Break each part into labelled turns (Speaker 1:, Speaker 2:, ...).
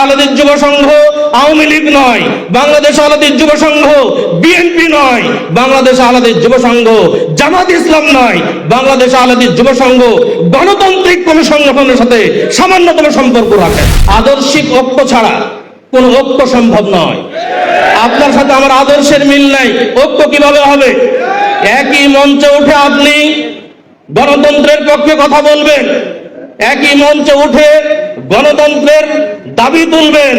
Speaker 1: আহলাদিস যুব সংঘ আওয়ামী লীগ নয়, বাংলাদেশ আহলাদিস যুব সংঘ বিএনপি নয়, বাংলাদেশ আহলাদিস যুব সংঘ জামাত ইসলাম নয়, বাংলাদেশ আহলাদিস যুব সংঘ গণতান্ত্রিক কোন সংগঠনের সাথে সামান্যতম সম্পর্ক রাখে। আদর্শিক ঐক্য ছাড়া কোন ঐক্য সম্ভব নয়। আপনার সাথে আমার আদর্শের মিল নাই, ঐক্য কীভাবে হবে? একই মঞ্চে উঠে আপনি গণতন্ত্রের পক্ষে কথা বলবেন, একই মঞ্চে উঠে গণতন্ত্রের দাবি তুলবেন।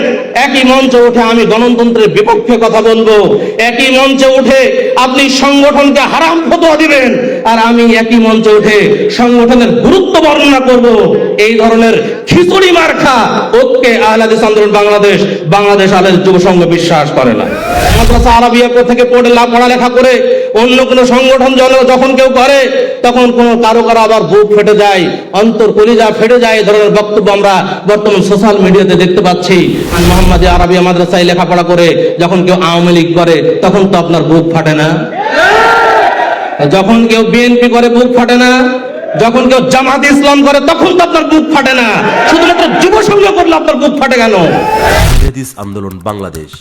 Speaker 1: একই মঞ্চে উঠে আমি গণতন্ত্রের বিপক্ষে কথা বলব। একই মঞ্চে উঠে আপনি সংগঠনকে হারাম ফতোয়া দিবেন। আর আমি একই মঞ্চে উঠে সংগঠনের গুরুত্ব বর্ণনা করব। এই ধরনের খিচুড়ি মার্খা ওকে আহলাদিস আন্দোলন বাংলাদেশ বাংলাদেশ আহলাদিস যুব সংঘ বিশ্বাস করে না। মাদ্রাসা আরবিয়া থেকে পড়ে পড়ালেখা করে অন্য কোন সংগঠন যখন কেউ করে, তখন কোন কারও কারও আবার বুক ফেটে যায়, অন্তর কলিজা ফেটে যায় এই ধরনের বক্তব্য আমরা বর্তমান সোশ্যাল মিডিয়াতে দেখতে পাচ্ছি। মোহাম্মদ আরবিয়া মাদ্রাসায় লেখাপড়া করে যখন কেউ আওয়ামী লীগ করে, তখন তো আপনার বুক ফাটে না। যখন কেউ বিএনপি করে, বুক ফাটে না। যখন কেউ জামাত ইসলাম করে, তখন তো আপনার বুক ফাটে না। শুধুমাত্র যুব সংঘ করলে আপনার বুক ফাটে কেন?
Speaker 2: আন্দোলন, বাংলাদেশ।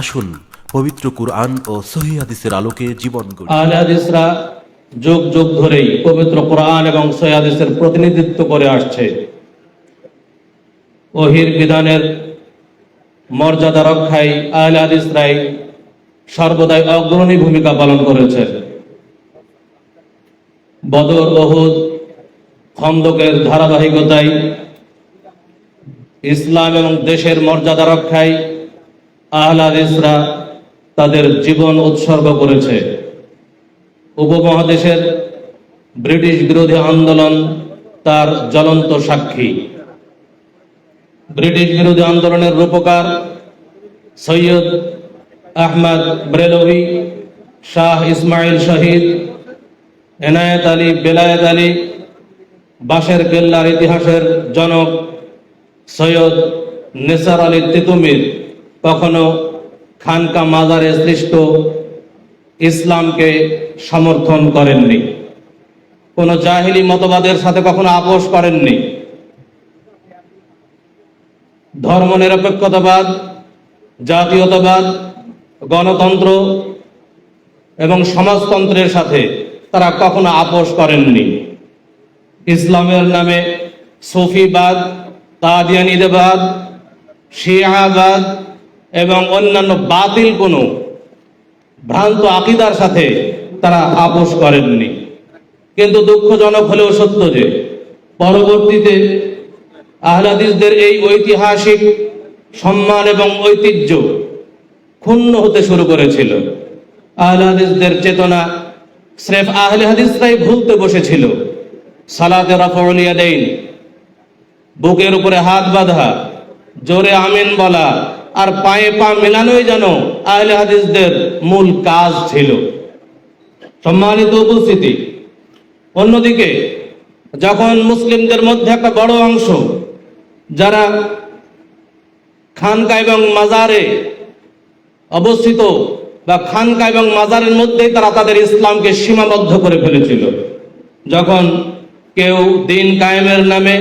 Speaker 2: আসুন পবিত্র কুরআন ও সহি হাদিসের আলোকে জীবন গড়ি।
Speaker 1: হাদিসরা যুগ যুগ ধরেই পবিত্র কোরআন এবং সৈয়াদিসের প্রতিনিধিত্ব করে আসছে। ওহির বিধানের মর্যাদা রক্ষায় আহলে সর্বদাই অগ্রণী ভূমিকা পালন করেছে। বদর, ওহুদ, খন্দকের ধারাবাহিকতায় ইসলাম এবং দেশের মর্যাদা রক্ষায় আহলে হাদিসরা তাদের জীবন উৎসর্গ করেছে। উপমহাদেশের ব্রিটিশ বিরোধী আন্দোলন তার জ্বলন্ত সাক্ষী। ব্রিটিশ বিরোধী আন্দোলনের রূপকার সৈয়দ আহমদ ব্রেলভি শাহ ইসমাইল শহীদ, এনায়েত আলী বেলায়েত আলী, বাঁশের কেল্লার ইতিহাসের জনক সৈয়দ নেসার আলী তিতুমির কখনো খানকা মাজারে সৃষ্ট ইসলামকে সমর্থন করেননি। কোন জাহিলি মতবাদের সাথে কখনো আপোষ করেননি। ধর্ম নিরপেক্ষতাবাদ জাতীয়তাবাদ, গণতন্ত্র এবং সমাজতন্ত্রের সাথে তারা কখনো আপোষ করেননি। ইসলামের নামে সফিবাদ কাদিয়ানিদেবাদ শিয়াবাদ এবং অন্যান্য বাতিল কোনো ভ্রান্ত আকিদার সাথে তারা আপোষ করেননি। কিন্তু দুঃখজনক হলেও সত্য যে, পরবর্তীতে আহলাদিসদের এই ঐতিহাসিক সম্মান এবং ঐতিহ্য ক্ষুণ্ণ হতে শুরু করেছিল। আহলাদিসদের চেতনা স্রেফ আহলে হাদিসরাই ভুলতে বসেছিল। সালাতে রাফউলিয়া দেইন বুকের উপরে হাত বাঁধা, জোরে আমিন বলা আর পায়ে পা মেলানোই যেন আহলে হাদিসদের মূল কাজ ছিল। সম্মানিত উপস্থিতি। অন্যদিকে, যখন মুসলিমদের মধ্যে একটা বড় অংশ, যারা খানকা এবং মাজারে অবস্থিত বা খানকা এবং মাজারের মধ্যেই তারা তাদের ইসলামকে সীমাবদ্ধ করে ফেলেছিল। যখন কেউ দিন কায়েমের নামে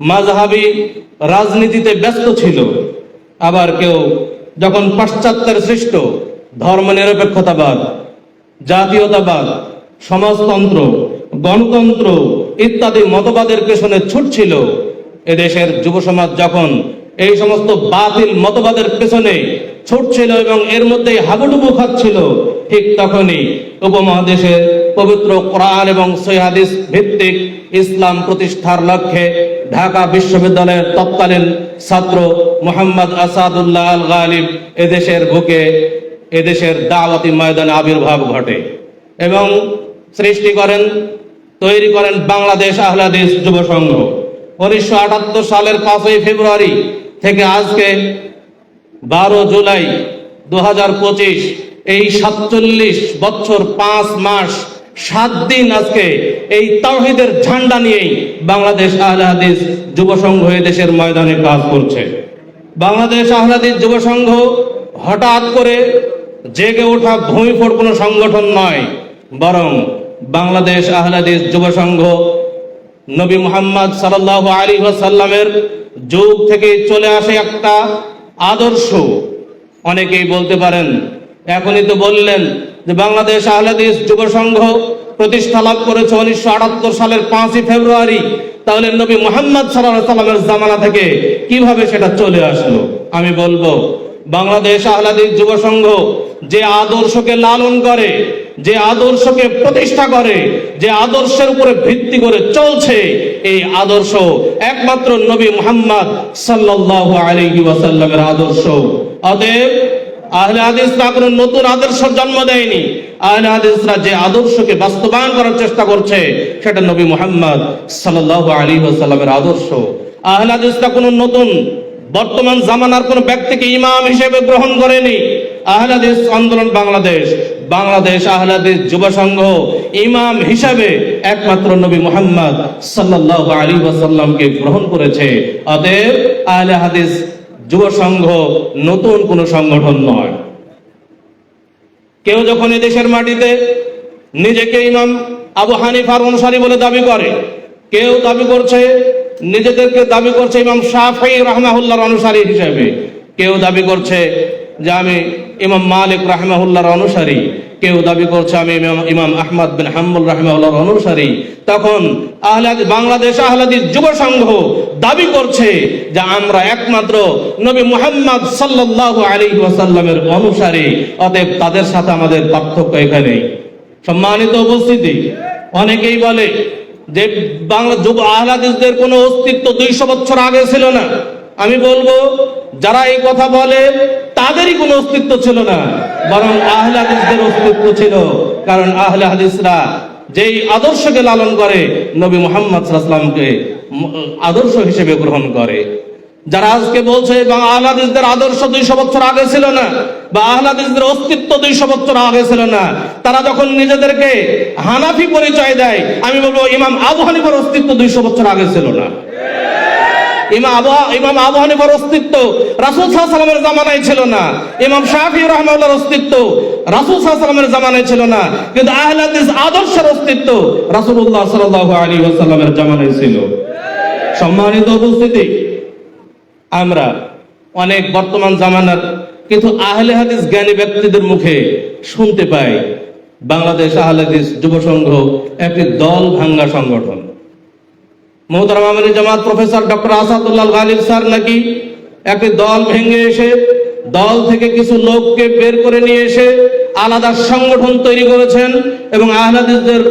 Speaker 1: মাযহাবী রাজনীতিতে ব্যস্ত ছিল আবার কেউ যখন পাশ্চাত্যের সৃষ্ট ধর্মনিরপেক্ষতাবাদ, জাতীয়তাবাদ, সমাজতন্ত্র, গণতন্ত্র ইত্যাদি মতবাদের পেছনে ছুটছিল, এদেশের যুব সমাজ যখন এই সমস্ত বাতিল মতবাদের পেছনে ছুটছিল এবং এর মধ্যেই হাবুডুবু খাচ্ছিল, ঠিক তখনই উপমহাদেশের পবিত্র কোরআন এবং সৈহাদিস ভিত্তিক ইসলাম প্রতিষ্ঠার লক্ষ্যে ঢাকা বিশ্ববিদ্যালয়ের তৎকালীন ছাত্র মোহাম্মদ আসাদুল্লাহ আল গালিব এদেশের বুকে এদেশের দাওয়াতি ময়দানে আবির্ভাব ঘটে এবং সৃষ্টি করেন, তৈরি করেন বাংলাদেশ আহলাদিস যুব সংঘ। উনিশশো আটাত্তর সালের পাঁচই ফেব্রুয়ারি থেকে আজকে বারো জুলাই দু হাজার পঁচিশ, এই সাতচল্লিশ বছর পাঁচ মাস সাত দিন আজকে এই তাওহিদের ঝান্ডা নিয়েই বাংলাদেশ আহলে হাদিস যুব সংঘ দেশের ময়দানে কাজ করছে। বাংলাদেশ আহলে হাদিস যুব সংঘ হঠাৎ করে জেগে ওঠা ভূমিফোড় কোনো সংগঠন নয়, বরং বাংলাদেশ আহলে হাদিস যুব সংঘ নবী মোহাম্মদ সাল্লাল্লাহু আলী সাল্লামের যুগ থেকে চলে আসে একটা আদর্শ। অনেকেই বলতে পারেন, এখনই তো বললেন যে বাংলাদেশ আহলাদিস যুব সংঘ প্রতিষ্ঠা লাভ করেছে উনিশশো আটাত্তর সালের পাঁচই ফেব্রুয়ারি। তাহলে নবী মোহাম্মদ সাল্লাহ সাল্লামের জামানা থেকে কীভাবে সেটা চলে আসলো? আমি বলব, বাংলাদেশ আহলাদিস যুব সংঘ যে আদর্শকে লালন করে, যে আদর্শকে প্রতিষ্ঠা করে, যে আদর্শের উপরে ভিত্তি করে চলছে, এই আদর্শ একমাত্র নবী মোহাম্মদ সাল্লাল্লাহু আলাইহি ওয়াসাল্লামের আদর্শ। অতএব আহলে হাদিসরা কোনো নতুন আদর্শ জন্ম দেয়নি। আহলে হাদিসরা যে আদর্শকে বাস্তবায়ন করার চেষ্টা করছে, সেটা নবী মুহাম্মদ সাল্লাল্লাহু আলাইহি ওয়াসাল্লামের আদর্শ। আহলে হাদিসরা কোনো নতুন বর্তমান জামানার কোন ব্যক্তিকে ইমাম হিসেবে গ্রহণ করেনি। আহলাদিস আন্দোলন বাংলাদেশ। বাংলাদেশ আহলাদিস যুব সংঘ ইমাম হিসাবে একমাত্র নবী মুহাম্মদ সাল্লাল্লাহু আলাইহি ওয়াসাল্লামকে গ্রহণ করেছে। অতএব আহলে হাদিস যুব সংঘ নতুন কোন সংগঠন নয়। কেউ যখন দেশের মাটিতে নিজেকে ইমাম আবু হানিফার অনুসারী বলে দাবি করে, কেউ দাবি করছে নিজেদেরকে দাবি করছে ইমাম শাফি রাহমাহুল্লাহর অনুসারী হিসেবে, কেউ দাবি করছে যে আমি ইমাম মালিক রাহমাহুল্লাহর অনুসারী। কেউ দাবি করছে আমি ইমাম আহমদ বিন হাম্বুল রাহমাহুল্লাহর অনুসারী। তখন আহলাদ বাংলাদেশ আহলাদিস যুব সংঘ দাবি করছে যে আমরা একমাত্র নবী মুহাম্মদ সাল্লাল্লাহু আলাইহি ওয়াসাল্লামের অনুসারী। অতএব তাদের সাথে আমাদের পার্থক্য এখানে সম্মানিত উপস্থিতি, অনেকেই বলে যে বাংলা যুব আহলাদিসদের কোনো অস্তিত্ব দুইশো বছর আগে ছিল না। আমি বলব, যারা এই কথা বলে তাদেরই কোনো অস্তিত্ব ছিল না, বরং আহলে হাদিসদের অস্তিত্ব ছিল। কারণ আহলে হাদিসরা যেই আদর্শকে লালন করে, নবী মোহাম্মদ সাল্লামকে আদর্শ হিসেবে গ্রহণ করে। যারা আজকে বলছে, বা আহলাদিসদের আদর্শ দুইশো বছর আগে ছিল না, বা আহলাদিসদের অস্তিত্ব দুইশো বছর আগে ছিল না, তারা যখন নিজেদেরকে হানাফি পরিচয় দেয়, আমি বলব, ইমাম আবু হানিফার অস্তিত্ব দুইশো বছর আগে ছিল না। ইমাম আবু ইমাম আবু অস্তিত্ব রাসূল আলাইহি জামানায় ছিল না। ইমাম শাফি রাহমাহুল্লাহর অস্তিত্ব রাসূল আলাইহি জামানায় ছিল না। কিন্তু আহলে হাদিস আদর্শের অস্তিত্ব রাসূলুল্লাহ সাল্লাল্লাহু আলাইহি ওয়াসাল্লামের জামানায় ছিল। সম্মানিত উপস্থিতি, আমরা অনেক বর্তমান জামানার কিন্তু আহলে হাদিস জ্ঞানী ব্যক্তিদের মুখে শুনতে পাই। বাংলাদেশ আহলে হাদিস যুব সংঘ একটি দল ভাঙ্গা সংগঠন। মোহতারাম আমির জামাত professor doctor Asadullah Ghalib sir নাকি একটি দল ভেঙে এসে, দল থেকে কিছু লোককে বের করে নিয়ে এসে আলাদা সংগঠন তৈরি করেছেন এবং আহলাদিসদের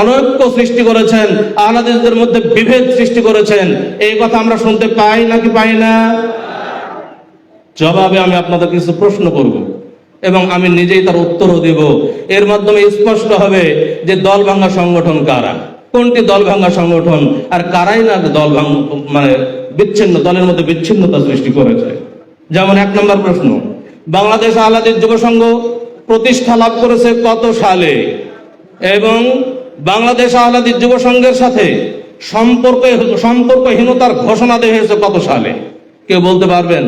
Speaker 1: অনৈক্য সৃষ্টি করেছেন, আহলাদিসদের মধ্যে বিভেদ সৃষ্টি করেছেন। এই কথা আমরা শুনতে পাই নাকি পাই না? জবাবে আমি আপনাদের কিছু প্রশ্ন করব এবং আমি নিজেই তার উত্তরও দেব। এর মাধ্যমে স্পষ্ট হবে যে দল ভাঙ্গা সংগঠন কারা। কোনটি দল ভাঙ্গা সংগঠন আর কারাই না দল ভাঙ্গ মানে বিচ্ছিন্ন, দলের মধ্যে বিচ্ছিন্নতা সৃষ্টি করেছে? যেমন এক নম্বর প্রশ্ন, বাংলাদেশ আহলাদিস যুব সংঘ প্রতিষ্ঠা লাভ করেছে কত সালে? এবং বাংলাদেশ আহলাদিস যুব সংঘের সাথে সম্পর্ক সম্পর্কহীনতার ঘোষণা দেওয়া হয়েছে কত সালে? কেউ বলতে পারবেন?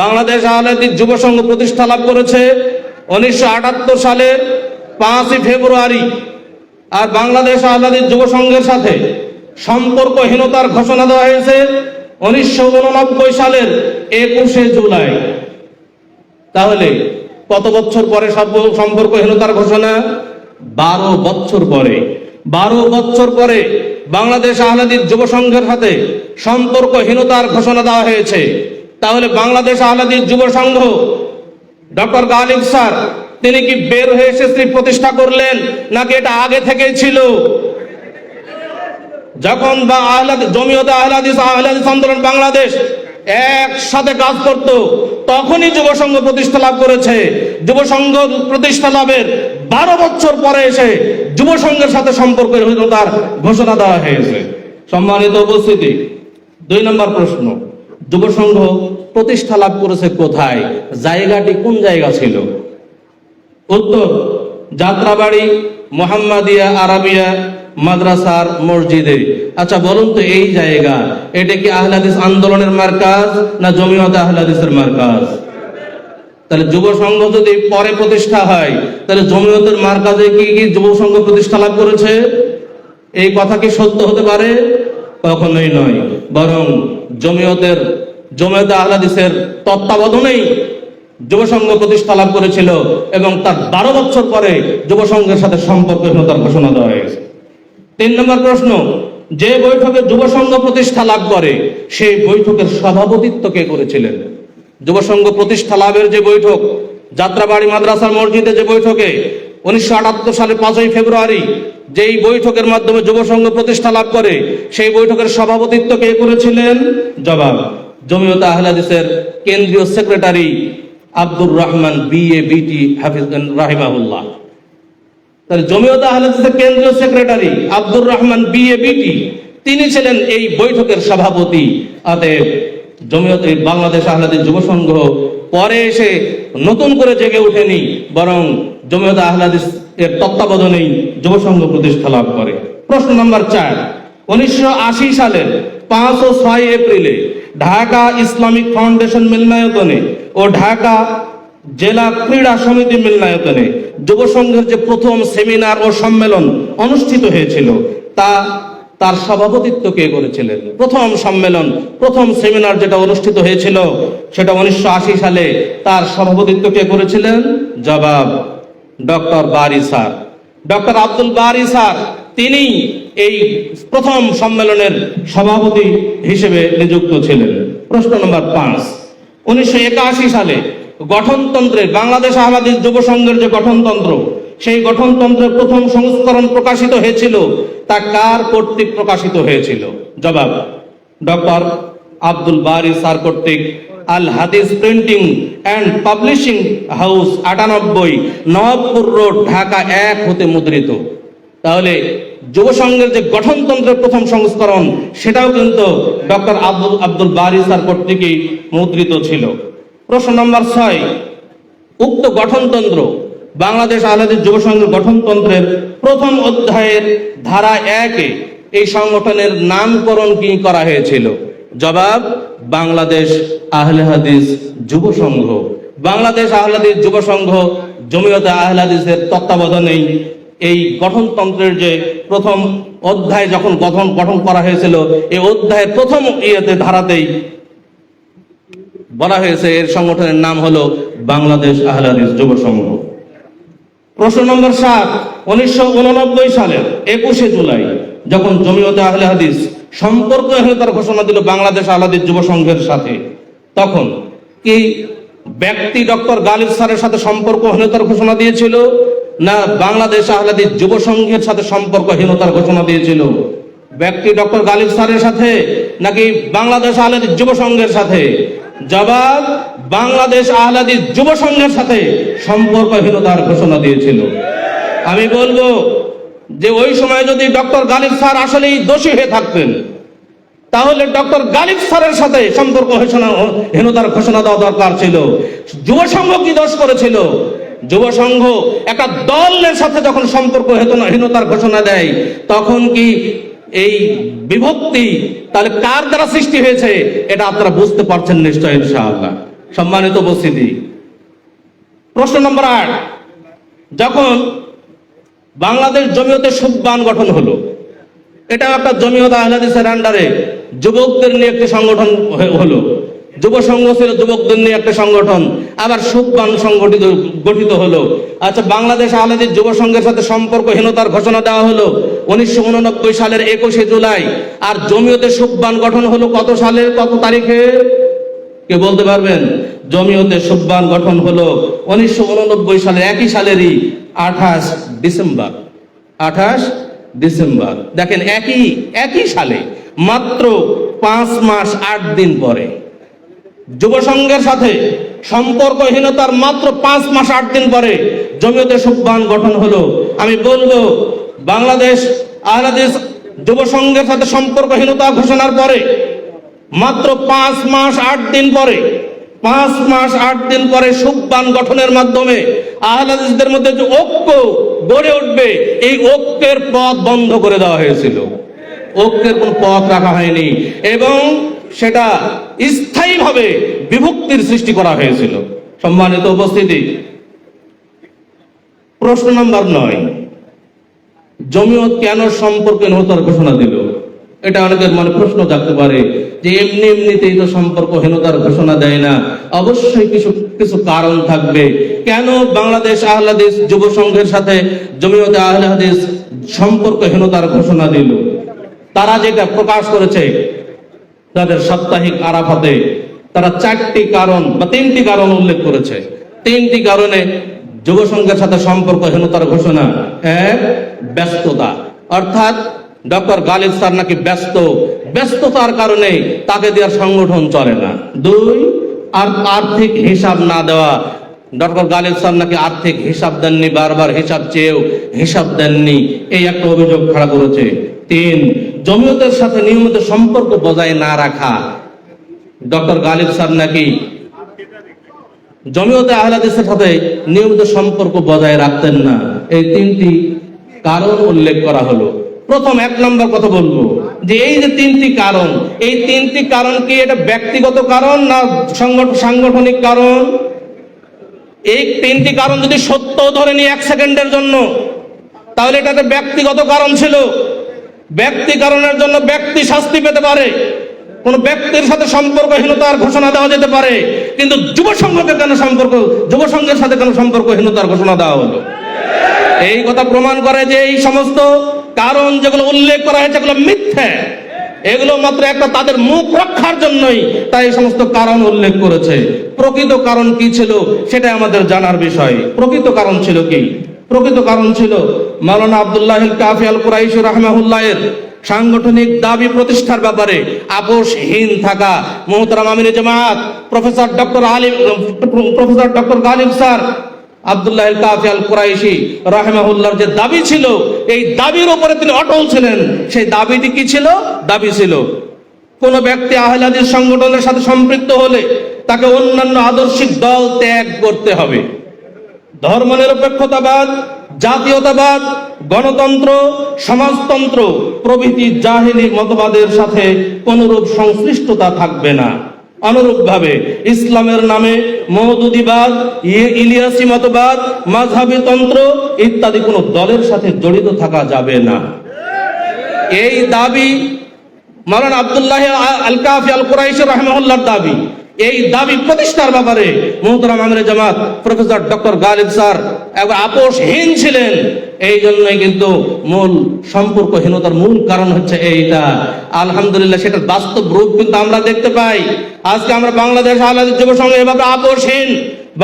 Speaker 1: বাংলাদেশ আহলাদিস যুব সংঘ প্রতিষ্ঠা লাভ করেছে উনিশশো সালের পাঁচই ফেব্রুয়ারি। আর বাংলাদেশ আহলাদিস যুব সংঘের সাথে সম্পর্কহীনতার ঘোষণা দেওয়া হয়েছে উনিশশো উননব্বই সালের একুশে জুলাই। তাহলে কত বছর পরে সম্পর্কহীনতার ঘোষণা? বারো বছর পরে। বারো বছর পরে বাংলাদেশ আহলাদিস যুব সংঘের সাথে সম্পর্কহীনতার ঘোষণা দেওয়া হয়েছে। তাহলে বাংলাদেশ আহলাদিস যুব সংঘ ডক্টর গালিব স্যার তিনি কি বের হয়ে এসে স্ত্রী প্রতিষ্ঠা করলেন? নাকি এটা আগে থেকেই ছিল? যখন বা আহলাদ জমিয়তে আহলাদিস আহলাদিস আন্দোলন বাংলাদেশ একসাথে কাজ করত, তখনই যুব সংঘ প্রতিষ্ঠা লাভ করেছে। যুব সংঘ প্রতিষ্ঠা লাভের বারো বছর পরে এসে যুব সংঘের সাথে সম্পর্কের তার ঘোষণা দেওয়া হয়েছে। সম্মানিত উপস্থিতি, দুই নম্বর প্রশ্ন যুব সংঘ প্রতিষ্ঠা লাভ করেছে কোথায়? জায়গাটি কোন জায়গা ছিল? উত্তর, যাত্রাবাড়ি, মোহাম্মদিয়া আরাবিয়া মাদ্রাসার মসজিদে। আচ্ছা বলুন তো এই জায়গা, এটা কি আহলাদিস আন্দোলনের মার্কাজ না জমিয়ত আহলাদিসের মার্কাজ? তাহলে যুব সংঘ যদি পরে প্রতিষ্ঠা হয়, তাহলে জমিয়তের মার্কাজে কি কি যুব সংঘ প্রতিষ্ঠা লাভ করেছে? এই কথা কি সত্য হতে পারে? কখনোই নয়। বরং জমিয়তের, জমিয়তে আহলাদিসের তত্ত্বাবধানেই যুব সংঘ প্রতিষ্ঠা লাভ করেছিল এবং তার বারো বছর পরে যুব সংঘের সাথে সম্পর্কহীনতার ঘোষণা দেওয়া হয়েছে তিন নম্বর প্রশ্ন, যে বৈঠকে যুব সংঘ প্রতিষ্ঠা লাভ করে, সেই বৈঠকের সভাপতিত্ব কে করেছিলেন? যুব সংঘ প্রতিষ্ঠা লাভের যে বৈঠক, যাত্রাবাড়ি মাদ্রাসার মসজিদে যে বৈঠকে, উনিশশো আটাত্তর সালে পাঁচই ফেব্রুয়ারি যেই বৈঠকের মাধ্যমে যুব সংঘ প্রতিষ্ঠা লাভ করে, সেই বৈঠকের সভাপতিত্ব কে করেছিলেন? জবাব, জমিয়ত আহলাদিসের কেন্দ্রীয় secretary Abdur Rahman B A BT হাফিজ রাহিমাহুল্লাহ। তাহলে জমিয়ত আহলাদিসের কেন্দ্রীয় secretary Abdur Rahman B A BT, তিনি ছিলেন এই বৈঠকের সভাপতি। অতএব জমিয়ত বাংলাদেশ আহলাদিস যুব সংঘ পরে এসে নতুন করে জেগে ওঠেনি, বরং জমিয়ত আহলাদিস এর তত্ত্বাবধানেই যুব সংঘ প্রতিষ্ঠা লাভ করে। প্রশ্ন নম্বর চার, উনিশশো সালের পাঁচ ও ছয় এপ্রিলে ঢাকা ইসলামিক ফাউন্ডেশন মিলনায়তনে ও ঢাকা জেলা ক্রীড়া সমিতি মিলনায়তনে যুব সংঘের যে প্রথম সেমিনার ও সম্মেলন অনুষ্ঠিত হয়েছিল, তা তার সভাপতিত্ব কে করেছিলেন? প্রথম সম্মেলন, প্রথম সেমিনার যেটা অনুষ্ঠিত হয়েছিল, সেটা উনিশশো আশি সালে তার সভাপতিত্ব কে করেছিলেন? জবাব doctor Bari sir. Doctor Abdul Bari sir. তিনি এই প্রথম সম্মেলনের সভাপতি হিসেবে নিযুক্ত ছিলেন। প্রশ্ন নম্বর পাঁচ। উনিশশো সালে গঠনতন্ত্রে বাংলাদেশ আহলাদিস যুব সংঘের যে গঠনতন্ত্র, সেই গঠনতন্ত্রের প্রথম সংস্করণ প্রকাশিত হয়েছিল, তা কার কর্তৃক প্রকাশিত হয়েছিল? জবাব, ডক্টর আব্দুল বারি স্যার কর্তৃক। আল হাদিস প্রিন্টিং অ্যান্ড পাবলিশিং হাউস আটানব্বই, নবাবপুর রোড, ঢাকা এক হতে মুদ্রিত। তাহলে যুব সংঘের যে গঠনতন্ত্রের প্রথম সংস্করণ, সেটাও কিন্তু ডক্টর আব্দুল আব্দুল বারি স্যার কর্তৃকই মুদ্রিত ছিল। প্রশ্ন নম্বর ছয়, উক্ত গঠনতন্ত্র বাংলাদেশ আহলাদিস যুব সংঘের গঠনতন্ত্রের প্রথম অধ্যায়ের ধারা একে এই সংগঠনের নামকরণ কি করা হয়েছিল? জবাব, বাংলাদেশ আহলে হাদিস যুব সংঘ বাংলাদেশ আহলাদিস যুব সংঘ জমিয়তে আহলে হাদিসের তত্ত্বাবধানেই এই গঠনতন্ত্রের যে প্রথম অধ্যায় যখন গঠন গঠন করা হয়েছিল, এই অধ্যায়ের প্রথম ইয়েতে ধারাতেই বলা হয়েছে, এর সংগঠনের নাম হলো বাংলাদেশ আহলাদিস যুব সংঘ। প্রশ্ন নম্বর সাত, উনিশশো সালের একুশে জুলাই, যখন জমিয়তে আহলে হাদিস সম্পর্ক সম্পর্কহীনতার ঘোষণা দিল বাংলাদেশ আহলাদিস যুব সংঘের সাথে, তখন কি ব্যক্তি ডক্টর গালিব স্যারের সাথে সম্পর্ক সম্পর্কহীনতার ঘোষণা দিয়েছিল? না, বাংলাদেশ আহলাদিস যুব সংঘের সাথে সম্পর্কহীনতার ঘোষণা দিয়েছিল। ব্যক্তি ডক্টর গালিব স্যারের সাথে নাকি বাংলাদেশ আহলাদিস যুব সংঘের সাথে? জবাব, বাংলাদেশ আহলাদিস যুব সংঘের সাথে সম্পর্কহীনতার ঘোষণা দিয়েছিল। আমি বলব যে ওই সময় যদি ডক্টর গালিব স্যার আসলেই দোষী হয়ে থাকতেন, তাহলে ডক্টর গালিব স্যারের সাথে সম্পর্ক হীনতার ঘোষণা দেওয়া দরকার ছিল। যুব সংঘ কি দোষ করেছিল? যুব সংঘ একটা দলের সাথে যখন সম্পর্ক হেতনা- হীনতার ঘোষণা দেয়, তখন কি এই বিভক্তি তাহলে কার দ্বারা সৃষ্টি হয়েছে, এটা আপনারা বুঝতে পারছেন নিশ্চয় ইনশাআল্লাহ। সম্মানিত উপস্থিতি। প্রশ্ন নম্বর আট, যখন বাংলাদেশ জমিয়তে সুব্বান গঠন হলো এটা একটা জমিয়ত আহলাদিসের আন্ডারে যুবকদের নিয়ে একটি সংগঠন হলো। যুব সংঘ ছিল যুবকদের নিয়ে একটা সংগঠন, আবার সুব্বান সংগঠিত, গঠিত হলো। আচ্ছা বাংলাদেশ আহলাদিস যুব সংঘের সাথে সম্পর্কহীনতার ঘোষণা দেওয়া হলো উনিশশো উননব্বই সালের একুশে জুলাই। আর জমিয়তে সুব্বান গঠন হলো কত সালের, কত তারিখে কে বলতে পারবেন? জমিয়তে সুব্বান গঠন হলো উনিশশো উননব্বই সালের একই সালেরই আঠাশ ডিসেম্বর। আঠাশ ডিসেম্বর। দেখেন, একই একই সালে, মাত্র পাঁচ মাস, আট দিন পরে। যুব সংঘের সাথে সম্পর্কহীনতার মাত্র পাঁচ মাস, আট দিন পরে জমিয়তে সুব্বান গঠন হলো। আমি বলব, বাংলাদেশ আহলাদিস যুব সংঘের সাথে সম্পর্কহীনতা ঘোষণার পরে মাত্র পাঁচ মাস, আট দিন পরে, পাঁচ মাস, আট দিন পরে সুব্বান গঠনের মাধ্যমে আহলাদিসদের মধ্যে যে ঐক্য গড়ে উঠবে, এই ঐক্যের পথ বন্ধ করে দেওয়া হয়েছিল। ঐক্যের কোন পথ রাখা হয়নি। এবং সেটা স্থায়ীভাবে বিভক্তির সৃষ্টি করা হয়েছিল। সম্মানিত উপস্থিতি, প্রশ্ন নম্বর নয়, জমিয়ত কেন সম্পর্কে নতার ঘোষণা দিল? এটা অনেকের মনে প্রশ্ন থাকতে পারে যে এমনি এমনিতেই তো সম্পর্কহীনতার ঘোষণা দেয় না। অবশ্যই কিছু কিছু কারণ থাকবে। কেন বাংলাদেশ আহলাদিস যুব সংঘের সাথে জমিয়তে আহলে হাদিস সম্পর্কহীনতার ঘোষণা দিল? তারা যেটা প্রকাশ করেছে তাদের সাপ্তাহিক আরাফাতে তারা চারটি কারণ বা তিনটি কারণ উল্লেখ করেছে। তিনটি কারণে যুব সংঘের সাথে সম্পর্কহীনতার ঘোষণা। এক, ব্যস্ততা। অর্থাৎ ডক্টর গালিব স্যার নাকি ব্যস্ত। ব্যস্ততার কারণে তাকে দেওয়ার সংগঠন চলে না। দুই, আর আর্থিক হিসাব না দেওয়া। ডক্টর গালিব স্যার নাকি আর্থিক হিসাব দেননি, বারবার হিসাব চেয়েও হিসাব দেননি। এই একটা অভিযোগ খাড়া করেছে। তিন জমিয়তের সাথে নিয়মিত সম্পর্ক বজায় না রাখা। ডক্টর গালিব স্যার নাকি জমিয়তে আহলাদিসের সাথে নিয়মিত সম্পর্ক বজায় রাখতেন না। এই তিনটি কারণ উল্লেখ করা হলো। প্রথম, এক নম্বর কথা বলব যে এই যে তিনটি কারণ, এই তিনটি কারণ কি এটা ব্যক্তিগত কারণ না সংগঠ- সাংগঠনিক কারণ? এই তিনটি কারণ যদি সত্য ধরে নিই এক সেকেন্ডের জন্য, তাহলে এটা একটা ব্যক্তিগত কারণ ছিল। ব্যক্তি কারণের জন্য ব্যক্তি শাস্তি পেতে পারে। কোন ব্যক্তির সাথে সম্পর্কহীনতার ঘোষণা দেওয়া যেতে পারে। কিন্তু যুব সংঘকে কেন সম্পর্ক, যুব সংঘের সাথে কেন সম্পর্কহীনতার ঘোষণা দেওয়া হলো? এই কথা প্রমাণ করে যে এই সমস্ত কারণ যেগুলো উল্লেখ করা হয়েছে, এগুলো মিথ্যে। এগুলো মাত্র একটা তাদের মুখ রক্ষার জন্যই তাই এই সমস্ত কারণ উল্লেখ করেছে। প্রকৃত কারণ কি ছিল সেটা আমাদের জানার বিষয়। প্রকৃত কারণ ছিল কি? প্রকৃত কারণ ছিল মাওলানা আব্দুল্লাহ কাফি আল কুরাইশ রহমাহুল্লাহের সাংগঠনিক দাবি প্রতিষ্ঠার ব্যাপারে আপোষহীন থাকা মোহতারাম আমিনী জামাত, professor doctor Alim, professor doctor Ghalib sir, Abdullah Kafi Al Quraishi রাহেমাহুল্লাহর যে দাবি ছিল, এই দাবির উপরে তিনি অটল ছিলেন। সেই দাবিটি কি ছিল? দাবি ছিল কোন ব্যক্তি আহলাদিস সংগঠনের সাথে সম্পৃক্ত হলে তাকে অন্যান্য আদর্শিক দল ত্যাগ করতে হবে। ধর্মনিরপেক্ষতাবাদ জাতীয়তাবাদ, গণতন্ত্র, সমাজতন্ত্র প্রভৃতি জাহিলি মতবাদের সাথে কোনরূপ সংশ্লিষ্টতা থাকবে না। অনুরূপভাবে ইসলামের নামে মৌদুদিবাদ ই- ইলিয়াসি মতবাদ, মাঝহাবি তন্ত্র ইত্যাদি কোনো দলের সাথে জড়িত থাকা যাবে না। এই দাবি মাওলানা আবদুল্লাহ আল কাফি আল কুরাইশ রহমাহুল্লাহর দাবি। এই দাবি প্রতিষ্ঠার ব্যাপারে মোহতরাম আমির জামাত প্রফেসর ডক্টর গালিব স্যার একবার আপোষহীন ছিলেন। এই জন্যই কিন্তু মূল সম্পর্কহীনতার মূল কারণ হচ্ছে এইটা। আলহামদুলিল্লাহ সেটার বাস্তব রূপ কিন্তু আমরা দেখতে পাই। আজকে আমরা বাংলাদেশ আলাদা যুব সংঘ এভাবে আপোষহীন।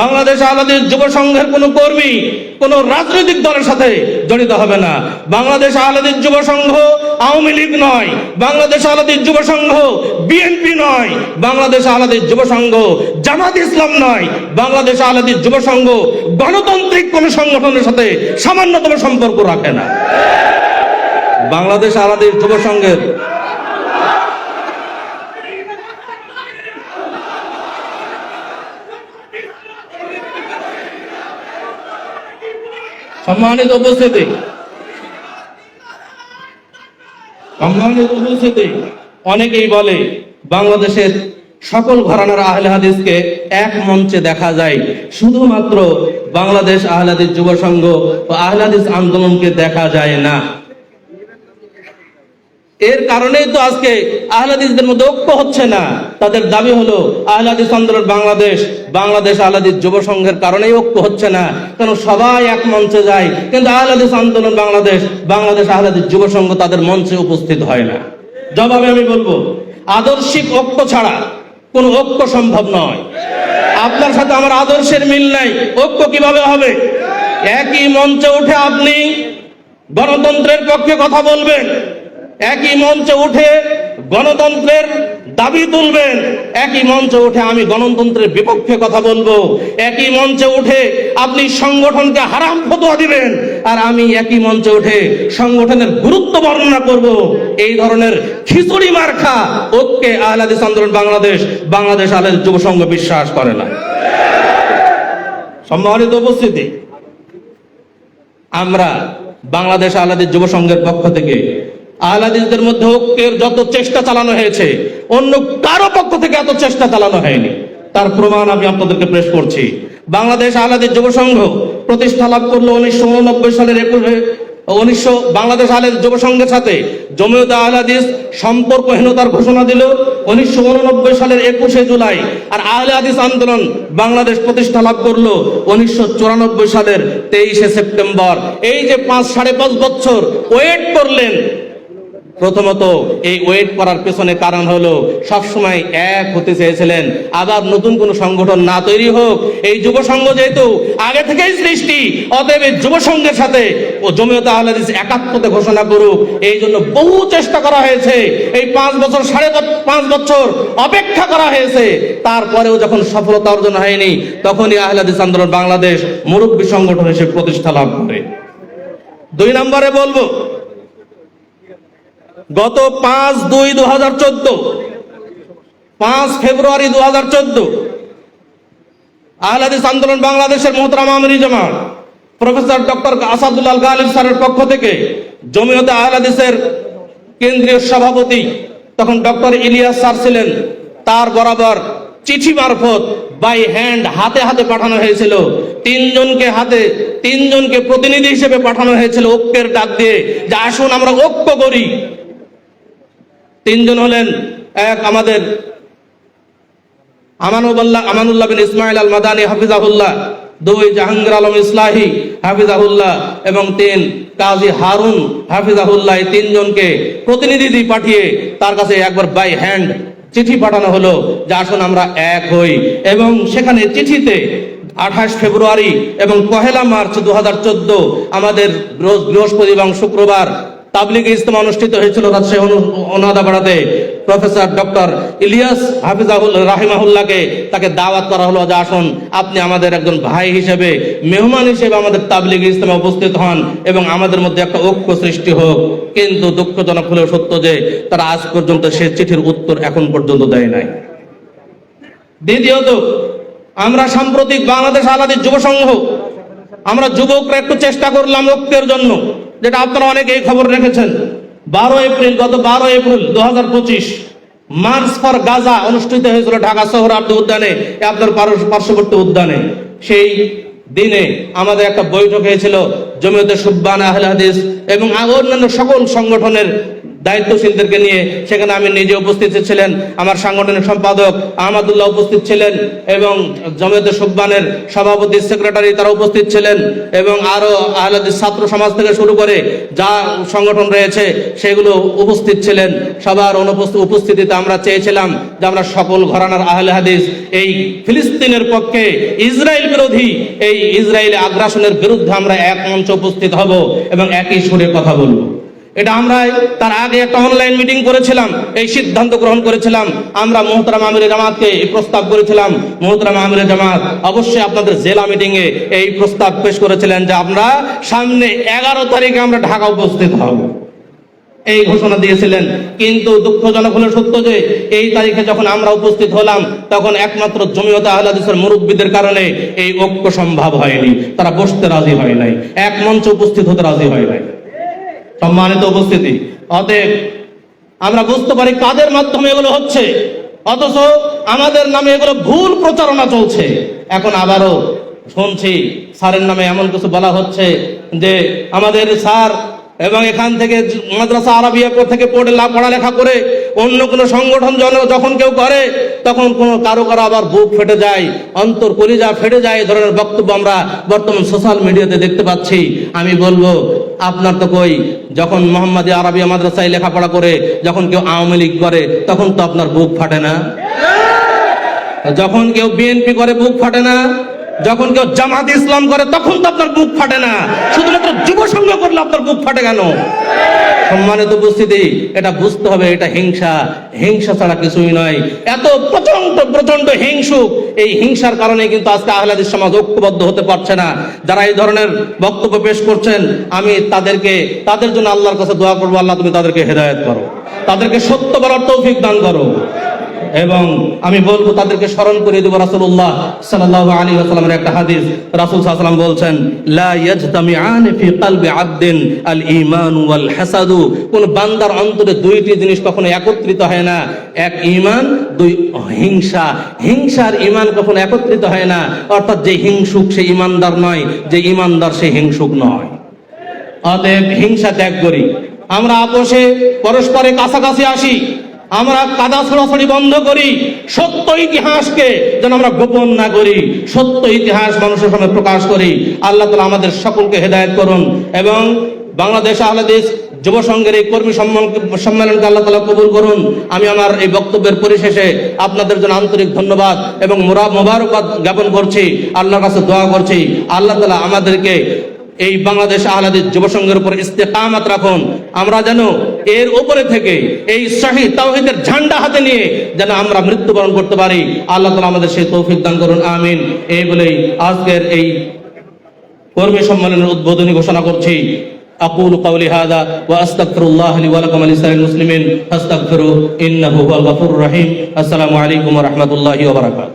Speaker 1: বাংলাদেশ আলাদা যুব সংঘের কোনো কর্মী কোন রাজনৈতিক দলের সাথে জড়িত হবে না। বাংলাদেশ আলাদা যুব সংঘ আওয়ামী লীগ নয়, বাংলাদেশ আলাদা যুব সংঘ বিএনপি নয়, বাংলাদেশ আলাদা যুব সংঘ জামাত ইসলাম নয়, বাংলাদেশ আলাদা যুব সংঘ গণতান্ত্রিক কোন সংগঠনের সাথে সামান্যতম সম্পর্ক রাখে না। বাংলাদেশ আলাদা যুব সংঘের সম্মানিত উপস্থিতি। সম্মানিত উপস্থিতি। অনেকেই বলে, বাংলাদেশের সকল ঘরানার আহলে হাদিসকে এক মঞ্চে দেখা যায়। শুধুমাত্র বাংলাদেশ আহলাদিস যুব সংঘ ও আহলাদিস আন্দোলনকে দেখা যায় না। এর কারণেই তো আজকে আহলাদিসদের মধ্যে ঐক্য হচ্ছে না। তাদের দাবি হলো, আহলাদিস আন্দোলন বাংলাদেশ বাংলাদেশ আহলাদিস যুব সংঘের কারণেই ঐক্য হচ্ছে না। কেন সবাই এক মঞ্চে যায়, কিন্তু আহলাদিস আন্দোলন বাংলাদেশ বাংলাদেশ আহলাদিস যুব সংঘ তাদের মঞ্চে উপস্থিত হয় না। জবাবে আমি বলব, আদর্শিক ঐক্য ছাড়া কোনো ঐক্য সম্ভব নয়। আপনার সাথে আমার আদর্শের মিল নাই, ঐক্য কীভাবে হবে? একই মঞ্চে উঠে আপনি গণতন্ত্রের পক্ষে কথা বলবেন একই মঞ্চে উঠে গণতন্ত্রের দাবি তুলবেন। একই মঞ্চে উঠে আমি গণতন্ত্রের বিপক্ষে কথা বলব। একই মঞ্চে উঠে আপনি সংগঠনকে হারাম ফতোয়া দিবেন। আর আমি একই মঞ্চে উঠে সংগঠনের গুরুত্ব বর্ণনা করব। এই ধরনের খিচুড়ি মার্খা ওকে আহলাদিস আন্দোলন বাংলাদেশ বাংলাদেশ আহলাদিস যুব সংঘ বিশ্বাস করে না। সম্মানিত উপস্থিতি, আমরা বাংলাদেশ আহলাদিস যুব সংঘের পক্ষ থেকে আহলাদিসদের মধ্যে ঐক্যের যত চেষ্টা চালানো হয়েছে, অন্য কারও পক্ষ থেকে এত চেষ্টা চালানো হয়নি। তার প্রমাণ আমি আপনাদেরকে পেশ করছি। বাংলাদেশ আহলাদিস যুব সংঘ প্রতিষ্ঠা লাভ করল উনিশশো উননব্বই সালের একুশে, উনিশশো, বাংলাদেশ আহলে যুব সংঘের সাথে। জমিয়ত আহলে হাদিস সম্পর্কহীনতার ঘোষণা দিল উনিশশো উননব্বই সালের একুশে জুলাই। আর আহলে আন্দোলন বাংলাদেশ প্রতিষ্ঠা লাভ করল উনিশশো চুরানব্বই সালের তেইশে সেপ্টেম্বর। এই যে পাঁচ সাড়ে পাঁচ বছর ওয়েট করলেন প্রথমত এই ওয়েট করার পেছনে কারণ হলো, সবসময় এক হতে চেয়েছিলেন। আবার নতুন কোন সংগঠন না তৈরি হোক, এই যুব সংঘ যেহেতু আগে থেকেই সৃষ্টি, অতএব এই যুব সংঘের সাথে ও জমিয়ত আহলাদিস একাত্মতে ঘোষণা করুক। এই জন্য বহু চেষ্টা করা হয়েছে। এই পাঁচ বছর, সাড়ে পাঁচ- বছর অপেক্ষা করা হয়েছে। তারপরেও যখন সফলতা অর্জন হয়নি, তখনই আহলাদিস আন্দোলন বাংলাদেশ মুরব্বী সংগঠন হিসেবে প্রতিষ্ঠা লাভ করে। দুই নম্বরে বলব গত পাঁচ দুই দু হাজার চোদ্দ, পাঁচ ফেব্রুয়ারি দু হাজার চোদ্দ, আহলাদিস আন্দোলন বাংলাদেশের মোহতরাম আমিরি জামাত, প্রফেসর ডক্টর আসাদুল্লাহ গালিব স্যারের পক্ষ থেকে জমিয়তে আহলাদিসের কেন্দ্রীয় সভাপতি তখন ডক্টর ইলিয়াস স্যার ছিলেন। তার বরাবর চিঠি মারফত বাই হ্যান্ড হাতে হাতে পাঠানো হয়েছিল। তিনজনকে হাতে, তিনজনকে প্রতিনিধি হিসেবে পাঠানো হয়েছিল ঐক্যের ডাক দিয়ে যে আসুন আমরা ঐক্য করি। তিনজন হলেন এক আমাদের আমানুল্লাহ আমানুল্লাহ বিন ইসমাইল আল মাদানী হাফিজাহুল্লাহ। দুই জাহাঙ্গীর আলম ইসলাহি, হাফিজাহুল্লাহ। এবং তিন কাজী হারুন, হাফিজাহুল্লাহ। এই তিনজনকে প্রতিনিধি পাঠিয়ে তার কাছে একবার বাই হ্যান্ড চিঠি পাঠানো হলো, যে আসুন আমরা এক হই। এবং সেখানে চিঠিতে আঠাশ ফেব্রুয়ারি এবং পহেলা মার্চ দু হাজার চোদ্দ, আমাদের বৃহ- বৃহস্পতি এবং শুক্রবার তাবলিগ ইজতেমা অনুষ্ঠিত হয়েছিল রাজশাহী অনু- অনাদাবাড়াতে প্রফেসর ডক্টর ইলিয়াস হাফিজাহুল, রাহিমাহুল্লাহকে তাকে দাওয়াত করা হলো যে আসুন, আপনি আমাদের একজন ভাই হিসেবে, মেহমান হিসেবে আমাদের তাবলিগ ইজতেমা উপস্থিত হন এবং আমাদের মধ্যে একটা ঐক্য সৃষ্টি হোক। কিন্তু দুঃখজনক হলেও সত্য যে, তারা আজ পর্যন্ত সে চিঠির উত্তর এখন পর্যন্ত দেয় নাই। দ্বিতীয়ত, আমরা সাম্প্রতিক বাংলাদেশ আলাদা যুব সংঘ, আমরা যুবকরা একটু চেষ্টা করলাম ঐক্যের জন্য। যেটা আপনারা অনেকে এই খবর রেখেছেন, বারো এপ্রিল, গত বারো এপ্রিল দু হাজার পঁচিশ, মার্চ ফর গাজা অনুষ্ঠিত হয়েছিল ঢাকা শহর আব্দ উদ্যানে আপনার পার্শ্ববর্তী উদ্যানে। সেই দিনে আমাদের একটা বৈঠক হয়েছিল, জমিয়তে সুব্বান আহলে হাদিস এবং অন্যান্য সকল সংগঠনের দায়িত্বশীলদেরকে নিয়ে সেখানে আমি নিজে উপস্থিত ছিলেন, আমার সাংগঠনিক সম্পাদক আহমদুল্লাহ উপস্থিত ছিলেন এবং জমিয়তে সুব্বানের সভাপতি, সেক্রেটারি তারা উপস্থিত ছিলেন এবং আরও আহলাদিস ছাত্র সমাজ থেকে শুরু করে যা সংগঠন রয়েছে সেগুলো উপস্থিত ছিলেন। সবার অনুপস্থিত উপস্থিতিতে আমরা চেয়েছিলাম যে আমরা সকল ঘরানার আহলে হাদিস এই ফিলিস্তিনের পক্ষে ইসরায়েল বিরোধী, এই ইসরায়েলি আগ্রাসনের বিরুদ্ধে আমরা এক মঞ্চে উপস্থিত হব এবং একই সুরে কথা বলব। এটা আমরা তার আগে একটা অনলাইন মিটিং করেছিলাম, এই সিদ্ধান্ত গ্রহণ করেছিলাম। আমরা মোহতারাম আমিরে জামাতকে এই প্রস্তাব করেছিলাম। মোহতারাম আমিরে জামাত অবশ্যই আপনাদের জেলা মিটিং এ এই প্রস্তাব পেশ করেছিলেন যে আমরা সামনে এগারো তারিখে আমরা ঢাকা উপস্থিত হব। এই ঘোষণা দিয়েছিলেন। কিন্তু দুঃখজনক হলো সত্য যে এই তারিখে যখন আমরা উপস্থিত হলাম, তখন একমাত্র জমিয়ত আহলাদিসের মুরব্বীদের কারণে এই ঐক্য সম্ভব হয়নি। তারা বসতে রাজি হয় নাই। এক মঞ্চে উপস্থিত হতে রাজি হয় নাই। সম্মানিত উপস্থিতি। অতএব আমরা বুঝতে পারি কাদের মাধ্যমে এগুলো হচ্ছে। অথচ আমাদের নামে এগুলো ভুল প্রচারণা চলছে। এখন আবারও শুনছি স্যারের নামে এমন কিছু বলা হচ্ছে যে আমাদের স্যার এবং এখান থেকে মাদ্রাসা আরবিয়া থেকে পড়ে পড়ালেখা করে অন্য কোনো সংগঠন যখন কেউ করে, তখন কোনো কারও কারও আবার বুক ফেটে যায়, অন্তর কলিজা ফেটে যায় ধরনের বক্তব্য আমরা বর্তমান সোশ্যাল মিডিয়াতে দেখতে পাচ্ছি। আমি বলব আপনার তো কই, যখন মোহাম্মদ আরবিয়া মাদ্রাসায় লেখাপড়া করে, যখন কেউ আওয়ামী লীগ করে, তখন তো আপনার বুক ফাটে না? যখন কেউ বিএনপি করে, বুক ফাটে না? যখন কেউ জামাত ইসলাম করে, তখন তো আপনার বুক ফাটে না। শুধুমাত্র যুব সংঘ করলে আপনার বুক ফাটে কেন? সম্মানিত উপস্থিতি, এটা বুঝতে হবে, এটা হিংসা। হিংসা ছাড়া কিছুই নয়। এত প্রচণ্ড প্রচণ্ড হিংসুক এই হিংসার কারণে কিন্তু আজকে আহলাদিস সমাজ ঐক্যবদ্ধ হতে পারছে না। যারা এই ধরনের বক্তব্য পেশ করছেন, আমি তাদেরকে, তাদের জন্য আল্লাহর কাছে দোয়া করব। আল্লাহ তুমি তাদেরকে হেদায়ত করো। তাদেরকে সত্য বলার তৌফিক দান করো। এবং আমি বলব তাদেরকে স্মরণ করে দেবো আলাইহি ওয়াসাল্লামের একটা হাদিস। রাসূল সাল্লাল্লাহু বলছেন দুই হিংসা। হিংসার কখনো একত্রিত হয় না। অর্থাৎ যে হিংসুক সে ঈমানদার নয়, যে সে হিংসুক নয়। হিংসা ত্যাগ করি। আমরা আপোষে পরস্পরে কাছাকাছি আসি। আমরা কাদা ছড়াছড়ি বন্ধ করি, সত্য ইতিহাসকে যেন আমরা গোপন না করি, সত্য ইতিহাস মানুষের সামনে প্রকাশ করি। আল্লাহ তালা আমাদের সকলকে হেদায়েত করুন এবং বাংলাদেশ আহলাদিস যুব সংঘের এই কর্মী সম্মান- সম্মেলনকে আল্লাহ তালা কবুল করুন। আমি আমার এই বক্তব্যের পরিশেষে আপনাদের জন্য আন্তরিক ধন্যবাদ এবং মোরা মোবারকবাদ জ্ঞাপন করছি। আল্লাহর কাছে দোয়া করছি। আল্লাহ তালা আমাদেরকে এই বাংলাদেশ আহলাদের যুব সংঘের উপর ইস্তেকামাত রাখুন। আমরা যেন এর উপরে থেকে এই শাহী তাওহীদের ঝান্ডা হাতে নিয়ে যেন আমরা মৃত্যুবরণ করতে পারি আল্লাহ তালা আমাদের সেই তৌফিক দান করুন আমিন এই বলেই আজকের এই কর্মী সম্মেলনের উদ্বোধনী ঘোষণা করছি أقول قولي هذا وأستغفر الله لي ولكم ولسائر المسلمين فاستغفروه إنه هو الغفور الرحيم السلام عليكم ورحمة الله وبركاته